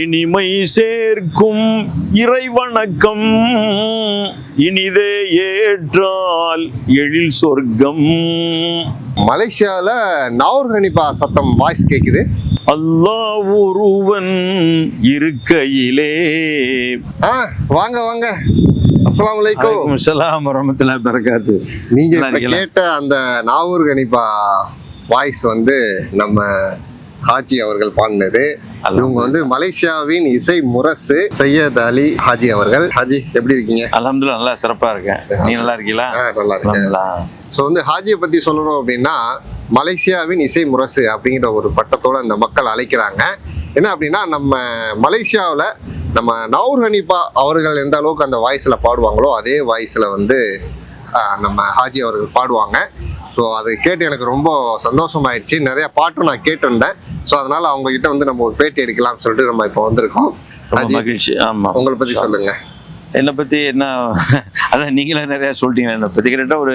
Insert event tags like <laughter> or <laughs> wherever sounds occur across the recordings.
இனிமை சேர்க்கும் இறைவணக்கம். இனிதே ஏற்றால் எழில் சொர்க்கம். மலேசியால நாவூர் ஹனிபா சத்தம் வாய்ஸ் கேக்குது. அல்லாஹ் ஒருவன் இருக்கையிலே. ஆ வாங்க வாங்க. அஸ்ஸலாமு அலைக்கும். அலைக்கும் ஸலாம் வரமத்துல்லாஹி பரக்காத்து நீங்க? கேட்ட அந்த நாவூர் ஹனிபா வாய்ஸ் வந்து நம்ம ஹாஜி அவர்கள் பாடினது. இவங்க வந்து மலேசியாவின் இசை முரசு சையத் அலி ஹாஜி அவர்கள். ஹாஜி எப்படி இருக்கீங்க? அல்ஹம்துலில்லாஹ் நல்லா சிறப்பா இருக்கேன் நீ நல்லா இருக்கீங்களா? நல்லா இருக்கேன். ஸோ வந்து ஹாஜியை பத்தி சொல்லணும் அப்படின்னா மலேசியாவின் இசை முரசு அப்படிங்கிற ஒரு பட்டத்தோட இந்த மக்கள் அழைக்கிறாங்க. என்ன அப்படின்னா நம்ம மலேசியாவில் நம்ம நவுர் ஹனிபா அவர்கள் எந்த அளவுக்கு அந்த வாய்ஸில் பாடுவாங்களோ அதே வாய்ஸில் வந்து நம்ம ஹாஜி அவர்கள் பாடுவாங்க. ஸோ அது கேட்டு எனக்கு ரொம்ப சந்தோஷமாயிடுச்சு. நிறைய பாட்டும் நான் கேட்டிருந்தேன். ஸோ அதனால அவங்க கிட்ட வந்து நம்ம ஒரு பேட்டி எடுக்கலாம்னு சொல்லிட்டு நம்ம இப்போ வந்திருக்கோம். மகிழ்ச்சி. ஆமா. உங்களை பத்தி சொல்லுங்க. என்னை பத்தி என்ன அதான் நீங்களே நிறைய சொல்லிட்டீங்க என்னை பத்தி. கிட்ட ஒரு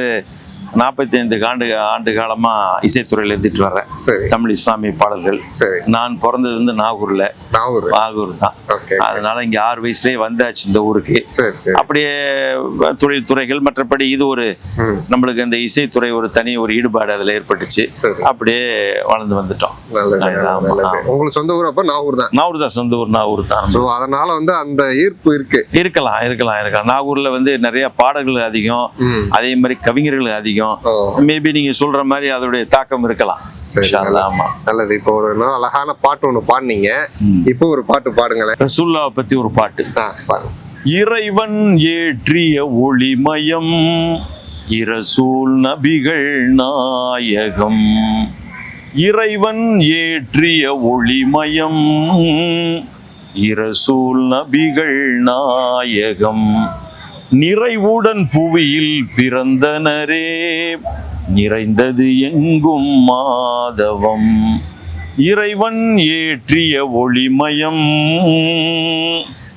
நாற்பத்தி ஐந்து ஆண்டு ஆண்டு காலமா இசைத்துறையில் இருந்துட்டு வர்றேன். தமிழ் இஸ்லாமிய பாடல்கள். நான் பிறந்தது வந்து நாகூர்ல. நாகூர். நாகூர் தான். அதனால இங்க ஆறு வயசுலயே வந்தாச்சு இந்த ஊருக்கு. அப்படியே தொழில் துறைகள் மற்றபடி இது ஒரு நம்மளுக்கு இந்த இசைத்துறை ஒரு தனி ஒரு ஈடுபாடு அதுல ஏற்பட்டுச்சு. அப்படியே வளர்ந்து வந்துட்டோம். உங்களுக்கு சொந்த ஊர் அப்ப நாகூர் தான்? நாகூர் தான் சொந்த ஊர் நாகூர் தான். ஸோ அதனால வந்து அந்த ஈர்ப்பு இருக்கு. இருக்கலாம் இருக்கலாம் இருக்கலாம். நாகூர்ல வந்து நிறைய பாடல்கள் அதிகம். அதே மாதிரி கவிஞர்கள் அதிகம். ஓ. மேபி நீங்க சொல்ற மாதிரி அதோடைய தாக்கம் இருக்கலாம். ஆமா. நல்லது. இப்போ ஒரு அழகான பாட்டு ஒண்ணு பாடுனீங்க. இப்போ ஒரு பாட்டு பாடுங்களேன். ரசூல்லாவை பத்தி ஒரு பாட்டு. இறைவன் ஏற்றிய ஒளிமயம் இரசூல் நபிகள் நாயகம். இறைவன் ஏற்றிய ஒளிமயம் இரசூல் நபிகள் நாயகம். நிறைவுடன் புவியில் பிறந்தனரே. நிறைந்தது எங்கும் மாதவம். இறைவன் ஏற்றிய ஒளிமயம்.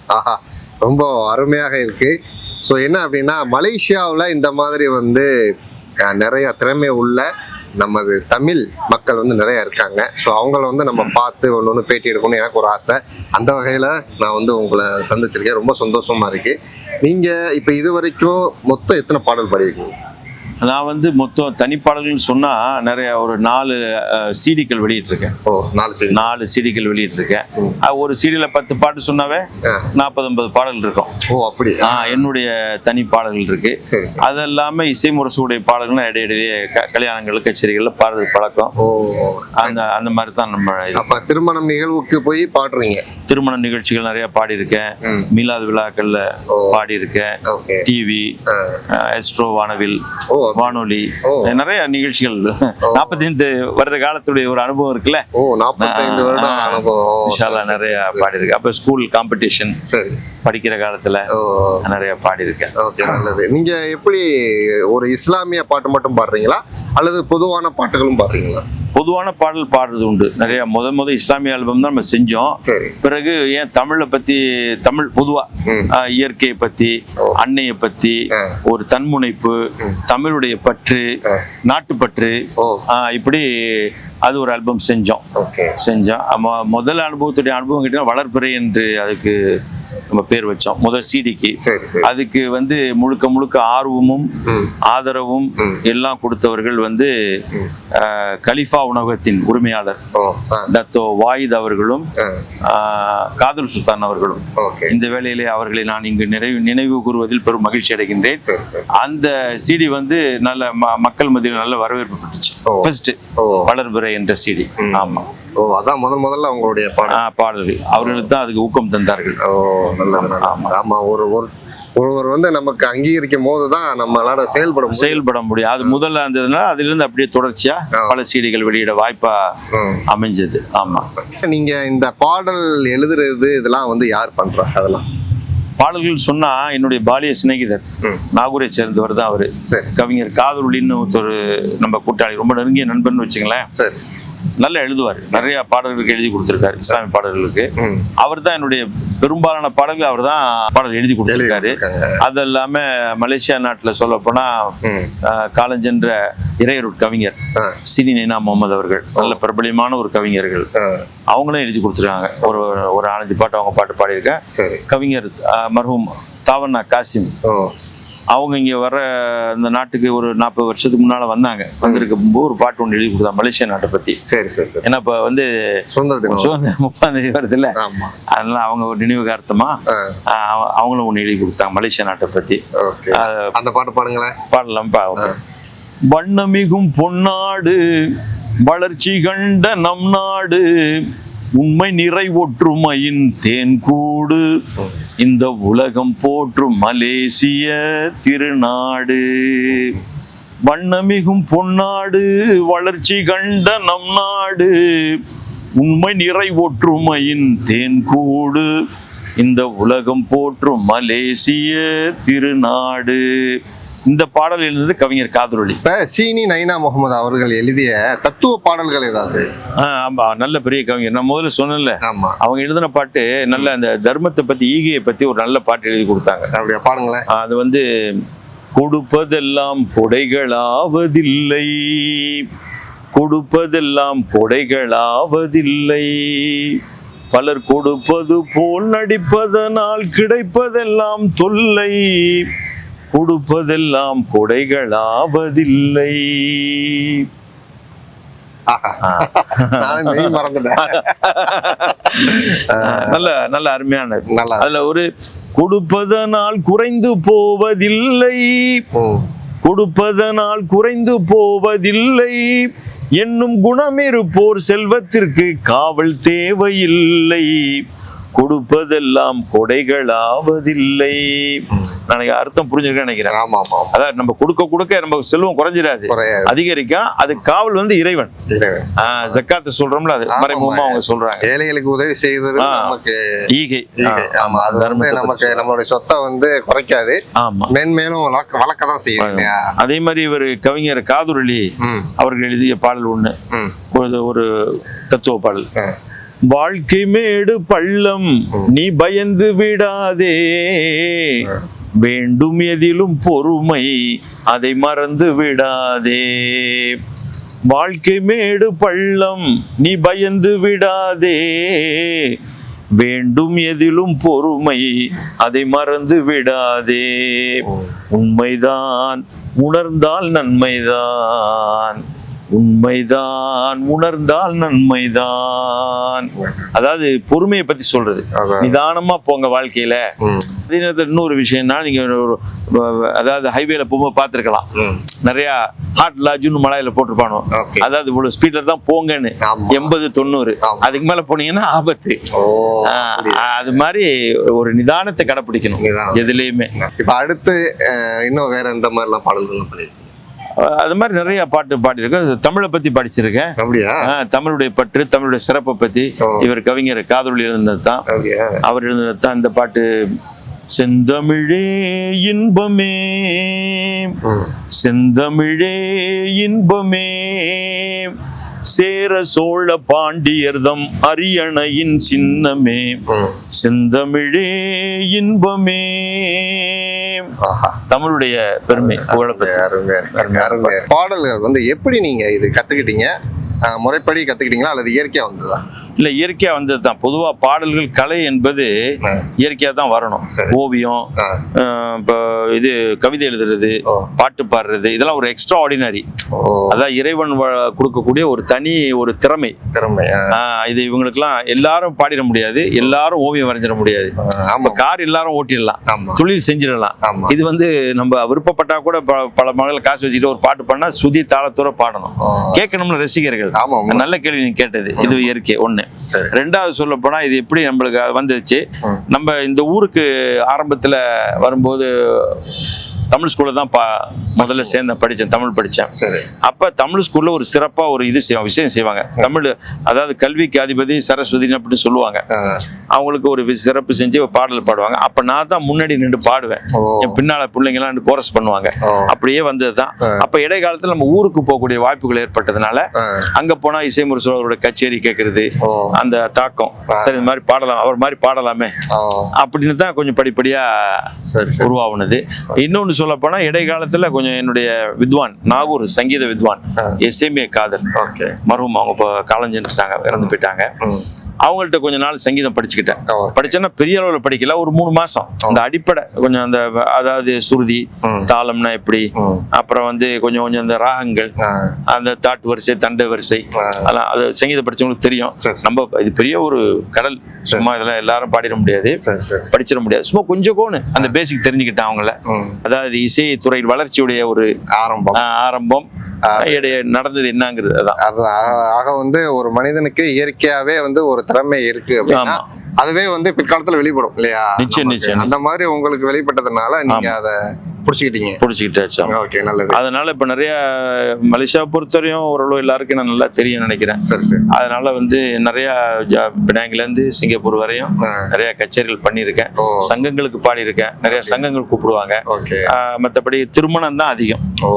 ஆஹா ரொம்ப அருமையாக இருக்கு. ஸோ என்ன அப்படின்னா மலேசியாவில் இந்த மாதிரி வந்து நிறைய திறமை உள்ள நமது தமிழ் மக்கள் வந்து நிறைய இருக்காங்க. ஸோ அவங்கள வந்து நம்ம பார்த்து ஒன்று ஒன்று பேட்டி எடுக்கணும்னு எனக்கு ஒரு ஆசை. அந்த வகையில் நான் வந்து உங்களை சந்திச்சிருக்கேன். ரொம்ப சந்தோஷமா இருக்கு. நீங்கள் இப்போ இது வரைக்கும் மொத்தம் எத்தனை பாடல் பாடியிருக்கீங்க நான் வந்து மொத்தம் தனிப்பாடல்கள்னு சொன்னா நிறைய ஒரு நாலு சிடிக்கள் வெளியிட்டிருக்கேன். ஓ நாலு சரி நாலு சிடிக்கள் வெளியிட்டிருக்கேன். ஒரு சிடியில பத்து பாட்டு சொன்னாவே ஆ. நாற்பது ஐம்பது பாடல்கள் இருக்கும். ஓ அப்படி. ஆஹ், என்னுடைய தனி பாடல்கள் இருக்கு அது இல்லாம இசை முரசுடைய பாடல்கள் இடையிடையே கல்யாணங்கள் கச்சேரிகள்ல பாடுறது பழக்கம். அந்த அந்த மாதிரி தான் நம்ம அப்ப திருமணம் நிகழ்வுக்கு போய் பாடுறீங்க? திருமண நிகழ்ச்சிகள் நிறைய பாடியிருக்கேன். மீலாது விழாக்கள்ல. பாடியிருக்கேன். டிவி ஆ. எஸ்ட்ரோ வானவில். ஓ வானொலி. நிறைய நிகழ்ச்சிகள். நாற்பத்தைந்து வருட காலத்துடைய ஒரு அனுபவம் இருக்குல்ல? அனுபவம். நிறைய பாடியிருக்கேன். அப்ப ஸ்கூல் காம்படிஷன் சரி. படிக்கிற காலத்துல நிறைய பாடியிருக்கேன். ஓகே நல்லது. நீங்க எப்படி ஒரு இஸ்லாமிய பாட்டு மட்டும் பாடுறீங்களா? அல்லது பொதுவான பாட்டுகளும் பாடுறீங்களா? பொதுவான பாடல் பாடுறது உண்டு. நிறைய முத முத இஸ்லாமிய ஆல்பம் தான் நம்ம செஞ்சோம். பிறகு ஏன் தமிழை பத்தி தமிழ் பொதுவா இயற்கையை பத்தி அன்னையை பத்தி. ஒரு தன்முனைப்பு தமிழுடைய பற்று. நாட்டுப்பற்று இப்படி அது ஒரு ஆல்பம் செஞ்சோம். செஞ்சோம். முதல் அனுபவத்துடைய அனுபவம் கேட்டீங்கன்னா வளர்பிறை என்று அதுக்கு நம்ம பேர் வச்சோம். முதல் சிடிக்கு அதுக்கு வந்து முழுக்க முழுக்க ஆர்வமும் ஆதரவும். எல்லாம் கொடுத்தவர்கள் வந்து கலிஃபா உணவகத்தின் உரிமையாளர். டத்தோ வாயித் அவர்களும் காதல் சுல்தான் அவர்களும். இந்த வேளையிலே அவர்களை நான் இங்கு நிறைவு நினைவு கூறுவதில் பெரும் மகிழ்ச்சி அடைகின்றேன். அந்த சிடி வந்து நல்ல மக்கள் மத்தியில் நல்ல வரவேற்பு பெற்றுச்சு. ஃபர்ஸ்ட் வளர்பிறை என்ற சிடி. ஆமா. ஓ அதான் முதல் முதல்ல உங்களுடைய பாடல். பாடல்கள். அவர்களுக்கு தான் அதுக்கு ஊக்கம் தந்தார்கள். ஓ நல்லது. ஆமா. ஒரு ஒரு ஒருவர் வந்து நமக்கு அங்கீகரிக்கும் போது தான் நம்மளால செயல்பட செயல்பட முடியும். அது முதல்ல இருந்ததுனால அதிலிருந்து அப்படியே தொடர்ச்சியா. பல சீடிகள் வெளியிட வாய்ப்பா. அமைஞ்சது. ஆமா. நீங்க இந்த பாடல் எழுதுறது இதெல்லாம் வந்து யார் பண்றா அதெல்லாம்? பாடல்கள் சொன்னா என்னுடைய பாலிய சிநேகிதர். நாகூரை சேர்ந்தவர் தான் அவரு. கவிஞர் காதலுளின்னு ஒரு நம்ம கூட்டாளி ரொம்ப நெருங்கிய நண்பன் வச்சுங்களேன் நல்லா எழுதுவார். நிறைய பாடல்களுக்கு எழுதி கொடுத்திருக்காரு இஸ்லாமிய பாடல்களுக்கு. அவர் தான் என்னுடைய பெரும்பாலான பாடல்கள் அவர் தான் பாடல் எழுதி கொடுத்திருக்காரு. அது இல்லாம மலேசியா நாட்டுல சொல்ல போனா காலஞ்சென்ற இறையருட் கவிஞர். சினி நைனா முகமது அவர்கள். நல்ல பிரபலியமான ஒரு கவிஞர்கள். அவங்களும் எழுதி கொடுத்துருக்காங்க ஒரு ஒரு நாலஞ்சு பாட்டு அவங்க பாட்டு பாடியிருக்கேன் கவிஞர் மர்ஹூம் தாவண்ணா காசிம். அவங்க இங்கே வர இந்த நாட்டுக்கு ஒரு நாற்பது வருஷத்துக்கு முன்னால் வந்தாங்க. வந்திருக்கும் போது ஒரு பாட்டு ஒன்று எழுதி கொடுத்தா மலேசியா நாட்டை பற்றி சரி சரி சரி. ஏன்னா இப்போ வந்து சுதந்திர முப்பதாம் தேதி வருதுல்ல. ஆமா. அதனால அவங்க ஒரு ஆஹ் அவ- அவங்களும் ஒன்று எழுதி கொடுத்தாங்க மலேசியா நாட்டை பற்றி ஓகே. அந்த பாட்டு பாடுங்களேன். பாடலாம் பா வண்ணமிகும் பொன்னாடு வளர்ச்சி கண்ட நம் நாடு உண்மை நிறை ஒற்றுமையின் தேன்கூடு இந்த உலகம் போற்றும் மலேசிய திருநாடு. வண்ணமிகும் பொன்னாடு வளர்ச்சி கண்ட நம் நாடு உண்மை நிறை ஒற்றுமையின் தேன்கூடு இந்த உலகம் போற்றும் மலேசிய திருநாடு. இந்த பாடல் எழுந்தது கவிஞர் காதரொலி இப்ப சீனி நைனா முகமது அவர்கள் எழுதிய தத்துவ பாடல்கள் ஏதாவது? ஆமா நல்ல பெரிய கவிஞர். நான் முதல்ல சொன்னேன்ல. ஆமா. அவங்க எழுதின பாட்டு நல்ல அந்த தர்மத்தை பத்தி ஈகையை பத்தி ஒரு நல்ல பாட்டு எழுதி கொடுத்தாங்க. அப்படியா? பாடுங்களேன் அது வந்து கொடுப்பதெல்லாம் கொடைகளாவதில்லை கொடுப்பதெல்லாம் கொடைகளாவதில்லை பலர் கொடுப்பது போல் நடிப்பதனால் கிடைப்பதெல்லாம் தொல்லை. கொடுப்பதெல்லாம் கொடைகளாவதில்லை. நல்ல நல்ல அருமையானது நல்லா. அதுல ஒரு கொடுப்பதனால் குறைந்து போவதில்லை. கொடுப்பதனால் குறைந்து போவதில்லை. என்னும் குணமிருப்போர் செல்வத்திற்கு காவல் தேவையில்லை. கொடுப்பதெல்லாம் கொடைகளாவதில்லை. நான் அர்த்தம் புரிஞ்சிருக்கேன்னு நினைக்கிறேன். ஆமா ஆமா அதாவது நம்ம கொடுக்க கொடுக்க நம்ம செல்வம் குறைஞ்சிடாது. அதிகரிக்கும். அது காவல் வந்து இறைவன். ஜக்காத்து சொல்றோம்ல அது. மறைமுகமா. அவங்க சொல்றாங்க. ஏழைகளுக்கு உதவி செய்வது. நமக்கு ஈகை. ஆமா அது வந்து நமக்கு நம்மளுடைய சொத்தை வந்து குறைக்காது. ஆமா. மென்மேலும் வளர்க்க தான் செய்யும் இல்லையா? அதே மாதிரி இவர் கவிஞர் காதுரலி ம். அவர்கள் எழுதிய பாடல் ஒண்ணு. ஒரு தத்துவ பாடல். வாழ்க்கை மேடு பள்ளம் நீ பயந்து விடாதே. வேண்டும் எதிலும் பொறுமை அதை மறந்து விடாதே. வாழ்க்கை மேடு பள்ளம் நீ பயந்து விடாதே. வேண்டும் எதிலும் பொறுமை அதை மறந்து விடாதே. உண்மைதான் உணர்ந்தால் நன்மைதான். உண்மைதான் உணர்ந்தால் நன்மைதான். அதாவது பொறுமையை பத்தி சொல்றது. நிதானமா போங்க வாழ்க்கையில. அதே நேரத்தில் இன்னொரு விஷயம்னா நீங்க ஒரு அதாவது ஹைவேல போகும்போது பார்த்துருக்கலாம். நிறைய ஹாட் லாஜுன்னு மலையில போட்டிருப்பானோ? அதாவது இவ்வளவு ஸ்பீட்ல தான் போங்கன்னு. எண்பது தொண்ணூறு. அதுக்கு மேல போனீங்கன்னா ஆபத்து? அது மாதிரி ஒரு நிதானத்தை கடைப்பிடிக்கணும். எதுலேயுமே. இப்ப அடுத்து இன்னும் வேற எந்த மாதிரிலாம் பாடல்கள் அது மாதிரி நிறைய பாட்டு பாடியிருக்கேன். தமிழை பத்தி படிச்சிருக்கேன். அப்படியா? தமிழுடைய பற்று தமிழுடைய சிறப்பை பத்தி. இவர் கவிஞர் காதொலி எழுதினது தான் அவர் எழுதினது தான் இந்த பாட்டு செந்தமிழே இன்பமே. செந்தமிழே இன்பமே. சேர சோழ பாண்டியர்தம் அரியணையின் சின்னமே. செந்தமிழே இன்பமே. தமிழுடைய பெருமை. பாடல்கள் வந்து எப்படி நீங்க இது கத்துக்கிட்டீங்க? முறைப்படி கத்துக்கிட்டீங்களா? அல்லது இயற்கையா வந்ததா? இல்ல இயற்கையா வந்தது தான் பொதுவா பாடல்கள் கலை என்பது ஆ. இயற்கையா தான் வரணும். ஓவியம் இப்போ இது கவிதை எழுதுறது பாட்டு பாடுறது இதெல்லாம் ஒரு எக்ஸ்ட்ரா ஆர்டினரி அதான் இறைவன் கொடுக்கக்கூடிய ஒரு தனி ஒரு திறமை. திறமை இது இவங்களுக்கெல்லாம் எல்லாரும் பாடிட முடியாது எல்லாரும் ஓவியம் வரைஞ்சிட முடியாது. இப்ப கார் எல்லாரும் ஓட்டிடலாம் தொழில் செஞ்சிடலாம். இது வந்து நம்ம விருப்பப்பட்டா கூட பல மகளிர் காசு வச்சுட்டு ஒரு பாட்டு பண்ணா சுதி தாளத்தோட பாடணும். கேட்கணும்னு ரசிகர்கள். நல்ல கேள்வி நீங்க கேட்டது. இது இயற்கை ஒண்ணு. சரி. ரெண்டாவது சொல்ல போனா இது எப்படி நம்மளுக்கு வந்துச்சு. நம்ம இந்த ஊருக்கு ஆரம்பத்துல வரும்போது தமிழ் ஸ்கூல்ல தான் பா முதல்ல சேர்ந்தேன் படித்தேன் தமிழ் படித்தேன் சரி. அப்ப தமிழ் ஸ்கூல்ல ஒரு சிறப்பா ஒரு இது செய்வாங்க விஷயம் செய்வாங்க. தமிழ் அதாவது கல்விக்கு அதிபதி சரஸ்வதினு அப்படின்னு சொல்லுவாங்க. அவங்களுக்கு ஒரு சிறப்பு செஞ்சு ஒரு பாடல் பாடுவாங்க. அப்ப நான் தான் முன்னாடி நின்று பாடுவேன். என் பின்னால பிள்ளைங்கலாம் கோரஸ் பண்ணுவாங்க. அப்படியே வந்தது தான். அப்ப இடைக்காலத்துல நம்ம ஊருக்கு போகக்கூடிய வாய்ப்புகள் ஏற்பட்டதுனால. அங்க போனா இசை முரசோரோட கச்சேரி கேட்கறது அந்த தாக்கம். சரி இந்த மாதிரி பாடலாம் அவர் மாதிரி பாடலாமே. அப்படின்னு தான் கொஞ்சம் படிப்படியா சரி சரி. உருவாகுனது இன்னொன்னு சொல்ல போனா இடைக்காலத்துல கொஞ்சம் என்னுடைய வித்வான் நாகூர் சங்கீத வித்வான் ஆ. எஸ்எம்ஏ காதர். ஓகே. மருமம் அவங்க இப்போ காலஞ்சென்றுட்டாங்க இறந்து போயிட்டாங்க. அவங்கள்ட்ட கொஞ்ச நாள் சங்கீதம் படிச்சுக்கிட்டேன். படிச்சேன்னா பெரிய அளவில் படிக்கல. ஒரு மூணு மாசம். அந்த அடிப்படை கொஞ்சம் அந்த அதாவது சுருதி. தாளம்னா எப்படி அப்புறம் வந்து கொஞ்சம் கொஞ்சம் அந்த ராகங்கள் அந்த தாட்டு வரிசை தண்ட வரிசை. அதெல்லாம் அது சங்கீதம் படிச்சவங்களுக்கு தெரியும். நம்ம இது பெரிய ஒரு கடல். சும்மா இதெல்லாம் எல்லாரும் பாடிட முடியாது. படிச்சிட முடியாது. சும்மா கொஞ்சம் கோணு. அந்த பேசிக் தெரிஞ்சுக்கிட்டேன் அவங்கள. அதாவது இசை துறையில் வளர்ச்சியுடைய ஒரு ஆரம்பம். ஆரம்பம். நடந்தது என்னங்கிறது அதான். அது ஆக- வந்து ஒரு மனிதனுக்கு இயற்கையாவே வந்து ஒரு திறமை இருக்கு அப்படின்னா. அதுவே வந்து பிற்காலத்துல வெளிப்படும் இல்லையா? நிச்சயம். நிச்சயம், அந்த மாதிரி உங்களுக்கு வெளிப்பட்டதுனால நீங்க அதை புடிச்சுக்கிட்டீங்க. பிடிச்சிக்கிட்டாச்சு ஓகே நல்லது. அதனால இப்ப நிறைய மலேசியா பொறுத்தவரையும் ஓரளவு எல்லாருக்கும் நான் நல்லா தெரியும் நினைக்கிறேன். சரி சரி. அதனால வந்து நிறைய ஜா- பினாங்கில இருந்து சிங்கப்பூர் வரையும். நிறைய கச்சேரிகள் பண்ணியிருக்கேன். சங்கங்களுக்கு பாடியிருக்கேன். நிறைய சங்கங்கள் கூப்பிடுவாங்க. மத்தபடி திருமணம் தான் அதிகம். ஓ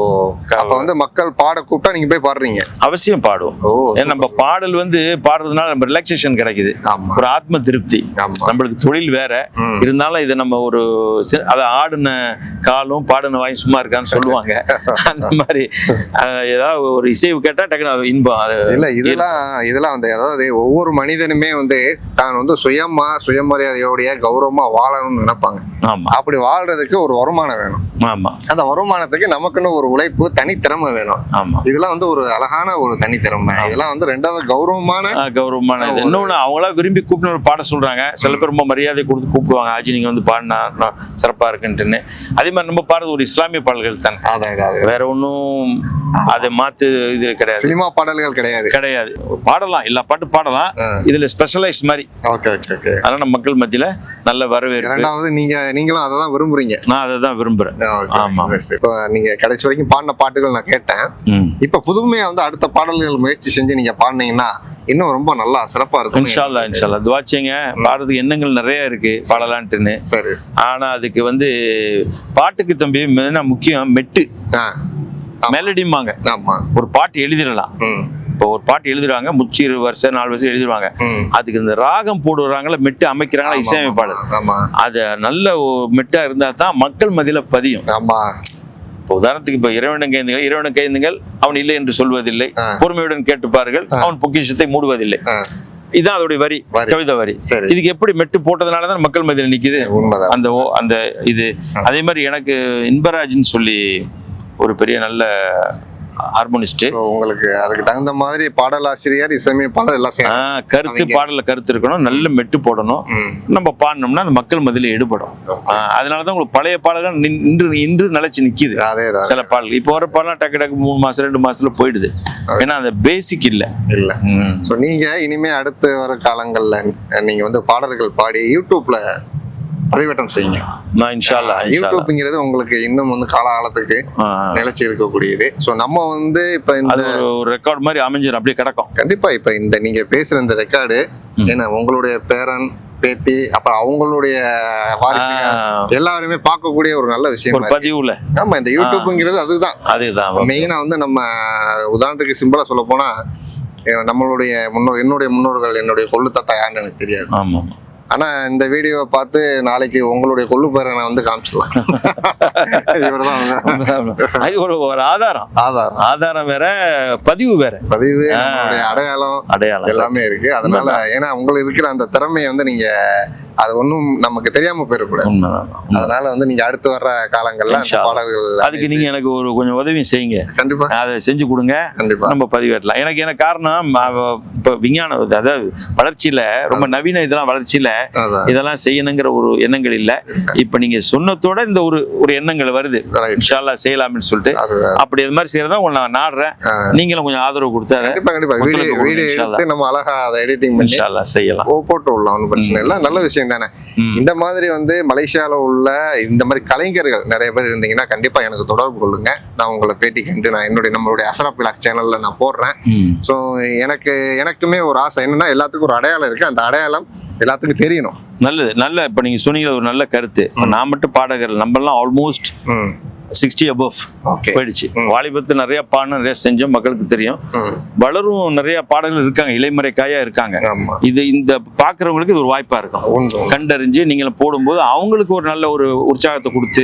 அப்ப வந்து மக்கள் பாட கூப்பிட்டா நீங்க போய் பாடுறீங்க. அவசியம் பாடுவோம். ஓ ஏன்னா நம்ம பாடல் வந்து பாடுறதுனால நம்ம ரிலாக்ஸேஷன் கிடைக்குது. ஒரு ஆத்ம திருப்தி. நம்மளுக்கு தொழில் வேற. இருந்தாலும் இதை நம்ம ஒரு அதை ஆடின காலும் பாடின வாயும் சும்மா இருக்கான்னு சொல்லுவாங்க. <laughs> அந்த மாதிரி ஏதாவது ஒரு இசைவு கேட்டா டக்குனு இன்பம். அது இல்ல இதெல்லாம் இதெல்லாம் வந்து அதாவது ஒவ்வொரு மனிதனுமே வந்து தான் வந்து சுயமா சுயமரியாதையோடைய கௌரவமா வாழணும்னு நினைப்பாங்க. ஆமா. அப்படி வாழ்றதுக்கு ஒரு வருமானம் வேணும். ஆமா. அந்த வருமானத்துக்கு நமக்குன்னு ஒரு உழைப்பு தனித்திறமை வேணும். ஆமா. இதெல்லாம் வந்து ஒரு அழகான ஒரு தனித்திறமை. இதெல்லாம் வந்து ரெண்டாவது கௌரவமான கௌரவமான இன்னொன்னு அவங்களா விரும்பி கூப்பிட்டு பாட சொல்றாங்க. சில பேர் ரொம்ப மரியாதை கொடுத்து கூப்பிடுவாங்க. ஆஜி நீங்க வந்து பாடினா சிறப்பா இருக்குன்ட்டுன்னு. அதே மாதிரி நம்ம பாடுறது ஒரு இஸ்லாமிய பாடல்கள் தானே. வேற ஒன்றும் அதை மாத்து இது கிடையாது. சினிமா பாடல்கள் கிடையாது. கிடையாது. பாடலாம். எல்லா பாட்டு பாடலாம். இதுல ஸ்பெஷலைஸ் மாதிரி. Okay okay okay. அதனால மக்கள் மத்தியில நல்ல வரவேற்பு. இரண்டாவது நீங்க நீங்களும் அதை தான் விரும்புறீங்க. நான் அதை தான் விரும்புறேன் ஆமா. இப்போ நீங்க கடைசி வரைக்கும் பாடின பாட்டுகள் நான் கேட்டேன். இப்ப புதுமையா வந்து அடுத்த பாடல்கள் முயற்சி செஞ்சு நீங்க பாடினீங்கன்னா இன்னும் ரொம்ப நல்லா சிறப்பா இருக்கும் இன்ஷால்லா இன்ஷால்லா. துவாச்சிங்க பாடுறதுக்கு எண்ணங்கள் நிறைய இருக்கு பாடலான்ட்டுன்னு. சரி. ஆனா அதுக்கு வந்து பாட்டுக்கு தம்பி முக்கியம் மெட்டு. மெலடிம்பாங்க ஒரு பாட்டு எழுதிடலாம். இப்போ ஒரு பாட்டு எழுதுறாங்க முச்சி இரு வருஷம் நாலு வருஷம் எழுதிடுவாங்க ம். அதுக்கு இந்த ராகம் போடுறாங்களா மெட்டு அமைக்கிறாங்களா இசையமைப்பாளர். அது நல்ல மெட்டா இருந்தா தான் மக்கள் மத்தியில பதியும். ஆமா. இப்போ உதாரணத்துக்கு இப்போ இறைவனும் கைந்துங்கள் இறைவனும் கைந்துங்கள் அவன் இல்லை என்று சொல்வதில்லை. பொறுமையுடன் கேட்டுப்பார்கள் அவன் பொக்கிஷத்தை மூடுவதில்லை. இதுதான் அதோடைய வரி. கவிதை வரி. இதுக்கு எப்படி மெட்டு போட்டதுனால தான் மக்கள் மத்தியில் நிக்குது? அந்த ஓ அந்த இது. அதே மாதிரி எனக்கு இன்பராஜ்னு சொல்லி ஒரு பெரிய நல்ல ஹார்மோனிஸ்ட் உங்களுக்கு அதுக்கு தகுந்த மாதிரி பாடலாசிரியர் இசையமைப்பாளர் எல்லாம் சேர்ந்து கருத்து பாடல கருத்து இருக்கணும் நல்ல மெட்டு போடணும். நம்ம பாடினோம்னா அந்த மக்கள் மத்தியில எடுபடும் Okay. அதனாலதான் உங்களுக்கு பழைய பாடல்கள் இன்று இன்று நிலைச்சு நிக்குது. சில பாடல் இப்போ வர பாடலாம் டக்கு டக்கு மூணு மாசம் ரெண்டு மாசத்துல போயிடுது. ஏன்னா அந்த பேசிக் இல்ல. இல்ல. ஸோ நீங்க இனிமே அடுத்து வர காலங்கள்ல நீங்க வந்து பாடல்கள் பாடி யூடியூப்ல பதிவேற்றம் செய்யுங்க. நான் இன்ஷால்லா யூடியூப்ங்கிறது உங்களுக்கு இன்னும் வந்து காலகாலத்துக்கு. நிலைச்சு இருக்கக்கூடியது. ஸோ நம்ம வந்து இப்ப இந்த ஒரு ரெக்கார்ட் மாதிரி அமைஞ்சிடும் அப்படியே கிடக்கும். கண்டிப்பா இப்ப இந்த நீங்க பேசுற இந்த ரெக்கார்டு ஏன்னா உங்களுடைய பேரன் பேத்தி அப்புறம் அவங்களுடைய வாரிசுங்க எல்லாருமே பார்க்கக்கூடிய ஒரு நல்ல விஷயம் பதிவுல. ஆமா இந்த யூடியூப்ங்கிறது அதுதான். அதுதான் மெயினா வந்து நம்ம உதாரணத்துக்கு சிம்பிளா சொல்ல போனா நம்மளுடைய முன்னோர் என்னுடைய முன்னோர்கள் என்னுடைய கொள்ளு தாத்தா யாருன்னு எனக்கு தெரியாது. ஆமா ஆனா இந்த வீடியோவை பார்த்து நாளைக்கு உங்களுடைய கொள்ளு நான் வந்து காமிச்சிடலாம். <laughs> அது ஒரு ஒரு ஆதாரம். ஆதாரம். ஆதாரம் வேற பதிவு வேற. பதிவு அடையாளம் அடையாளம். எல்லாமே இருக்கு. அதனால ஏன்னா உங்களுக்கு இருக்கிற அந்த திறமையை வந்து நீங்க அது ஒன்றும் நமக்கு தெரியாம போயிடக்கூடாது. அதனால வந்து நீங்க அடுத்து வர்ற காலங்கள்ல. பாடல்கள் அதுக்கு நீங்க எனக்கு ஒரு கொஞ்சம் உதவி செய்யுங்க. கண்டிப்பா. அதை செஞ்சு கொடுங்க. கண்டிப்பா. நம்ம பதிவேற்றலாம். எனக்கு எனக்கு காரணம் இப்ப விஞ்ஞானம் அதாவது வளர்ச்சியில ரொம்ப நவீன இதெல்லாம் வளர்ச்சியில இதெல்லாம் செய்யணுங்கிற ஒரு எண்ணங்கள் இல்ல. இப்ப நீங்க சொன்னதோட இந்த ஒரு ஒரு எண்ணங்கள் வருது. இன்ஷால்லா செய்யலாம்னு சொல்லிட்டு. அப்படி இது மாதிரி செய்யறதா உங்களை நான் நாடுறேன். நீங்களும் கொஞ்சம் ஆதரவு கொடுத்து கண்டிப்பா கண்டிப்பா. வீடியோ நம்ம அழகா அதை எடிட்டிங் பண்ணி செய்யலாம். போட்டு விடலாம் ஒன்றும் பிரச்சனை இல்லை. நல்ல விஷயம் தானே? ம். இந்த மாதிரி வந்து மலேசியால உள்ள இந்த மாதிரி கலைஞர்கள் நிறைய பேர் இருந்தீங்கன்னா கண்டிப்பா எனக்கு தொடர்பு கொள்ளுங்க. நான் உங்களை பேட்டி கண்டு நான் என்னுடைய நம்மளுடைய அசரப் விளாக் சேனல்ல நான் போடுறேன். ஸோ எனக்கு எனக்குமே ஒரு ஆசை என்னன்னா எல்லாத்துக்கும் ஒரு அடையாளம் இருக்கு. அந்த அடையாளம் எல்லாத்துக்கும் தெரியணும். நல்லது. நல்ல இப்ப நீங்க சொன்னீங்க ஒரு நல்ல கருத்து. நான் மட்டும் பாடகர் நம்மலாம் ஆல்மோஸ்ட் ம். சிக்ஸ்டி ஓகே போயிடுச்சு. வாலிபத்தில் நிறைய பாடம் நிறைய செஞ்சோம் மக்களுக்கு தெரியும். வளரும் நிறைய பாடல்கள் இருக்காங்க இலைமறைக்காயா இருக்காங்க. ஆமா. இது இந்த பாக்குறவங்களுக்கு இது ஒரு வாய்ப்பா இருக்கும். கண்டறிஞ்சு நீங்களும் போடும்போது அவங்களுக்கு ஒரு நல்ல ஒரு உற்சாகத்தை கொடுத்து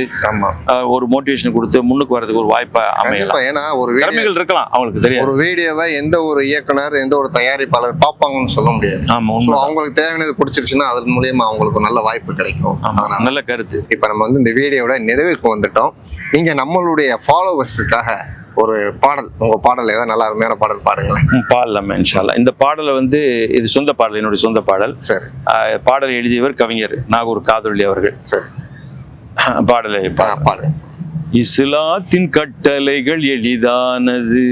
ஒரு மோட்டிவேஷன் கொடுத்து முன்னுக்கு வரதுக்கு ஒரு வாய்ப்பா அமையலாம். ஏன்னா ஒரு திறமைகள் இருக்கலாம் அவங்களுக்கு தெரியாது. ஒரு வீடியோவை எந்த ஒரு இயக்குனர் எந்த ஒரு தயாரிப்பாளர் பார்ப்பாங்கன்னு சொல்ல முடியாது. அவங்களுக்கு தேவையானது பிடிச்சிருச்சுன்னா அதன் மூலியமா அவங்களுக்கு நல்ல வாய்ப்பு கிடைக்கும். நல்ல கருத்து. இப்போ நம்ம வந்து இந்த வீடியோவோட நிறைவுக்கு வந்துட்டோம். நீங்க நம்மளுடைய ஃபாலோவர்ஸுக்காக ஒரு பாடல் உங்க பாடல் ஏதாவது நல்ல அருமையான பாடல் பாடுங்களேன். பாடலாமே இன்ஷால்லா இந்த பாடலை வந்து இது சொந்த பாடல் என்னுடைய சொந்த பாடல். சரி. பாடல் எழுதியவர் கவிஞர் நாகூர் காதொலி அவர்கள். சரி. பாடலை பாடு இஸ்லாத்தின் கட்டளைகள் எளிதானது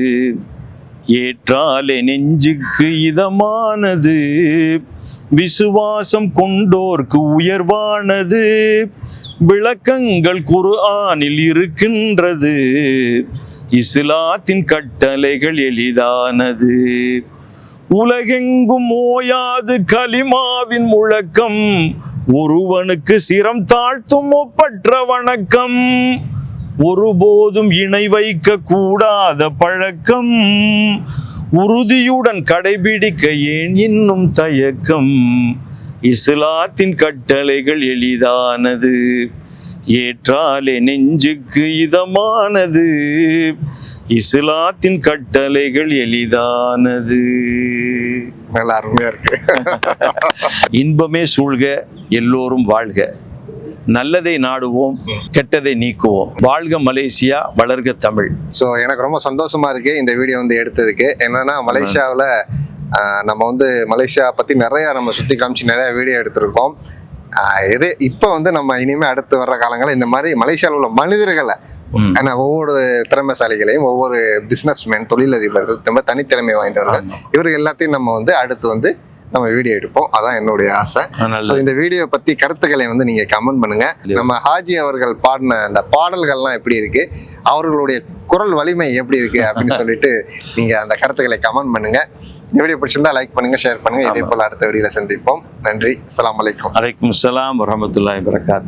ஏற்றாலே நெஞ்சுக்கு இதமானது. விசுவாசம் கொண்டோர்க்கு உயர்வானது. விளக்கங்கள் குர்ஆனில் இருக்கின்றது. இஸ்லாத்தின் கட்டளைகள் எளிதானது. உலகெங்கும் ஓயாது கலிமாவின் முழக்கம். ஒருவனுக்கு சிரம் தாழ்த்தும் ஒப்பற்ற வணக்கம். ஒருபோதும் இணை வைக்க கூடாத பழக்கம். உறுதியுடன் கடைபிடிக்க ஏன் இன்னும் தயக்கம். இஸ்லாத்தின் கட்டளைகள் எளிதானது. ஏற்றாலே நெஞ்சுக்கு இதமானது. இஸ்லாத்தின் கட்டளைகள் எளிதானது. நல்லா அருமையா இருக்கு. இன்பமே சூழ்க எல்லோரும் வாழ்க. நல்லதை நாடுவோம் கெட்டதை நீக்குவோம். வாழ்க மலேசியா வளர்க தமிழ். ஸோ எனக்கு ரொம்ப சந்தோஷமா இருக்கு இந்த வீடியோ வந்து எடுத்ததுக்கு. என்னன்னா மலேசியாவில் நம்ம வந்து மலேசியா பத்தி நிறைய நம்ம சுத்தி காமிச்சு நிறைய வீடியோ எடுத்திருக்கோம். இது இப்போ வந்து நம்ம இனிமே அடுத்து வர்ற காலங்களில் இந்த மாதிரி மலேசியாவில் உள்ள மனிதர்களை. ஏன்னா ஒவ்வொரு திறமைசாலிகளையும் ஒவ்வொரு பிஸ்னஸ்மேன் தொழிலதிபர்கள் தனித்திறமை வாய்ந்தவர்கள் இவர்கள் எல்லாத்தையும் நம்ம வந்து அடுத்து வந்து நம்ம வீடியோ எடுப்போம். அதான் என்னுடைய ஆசை. ஸோ இந்த வீடியோ பத்தி கருத்துக்களை வந்து நீங்க கமெண்ட் பண்ணுங்க. நம்ம ஹாஜி அவர்கள் பாடின அந்த பாடல்கள்லாம் எப்படி இருக்கு? அவர்களுடைய குரல் வலிமை எப்படி இருக்கு? அப்படின்னு சொல்லிட்டு நீங்க அந்த கருத்துக்களை கமெண்ட் பண்ணுங்க. இந்த வீடியோ பிடிச்சிருந்தா லைக் பண்ணுங்க ஷேர் பண்ணுங்க. இதே போல அடுத்த வீடியோல சந்திப்போம். நன்றி. அஸ்ஸலாமு அலைக்கும். அலைக்கும் சலாம் வரமத்துல்லாஹி வரகாத்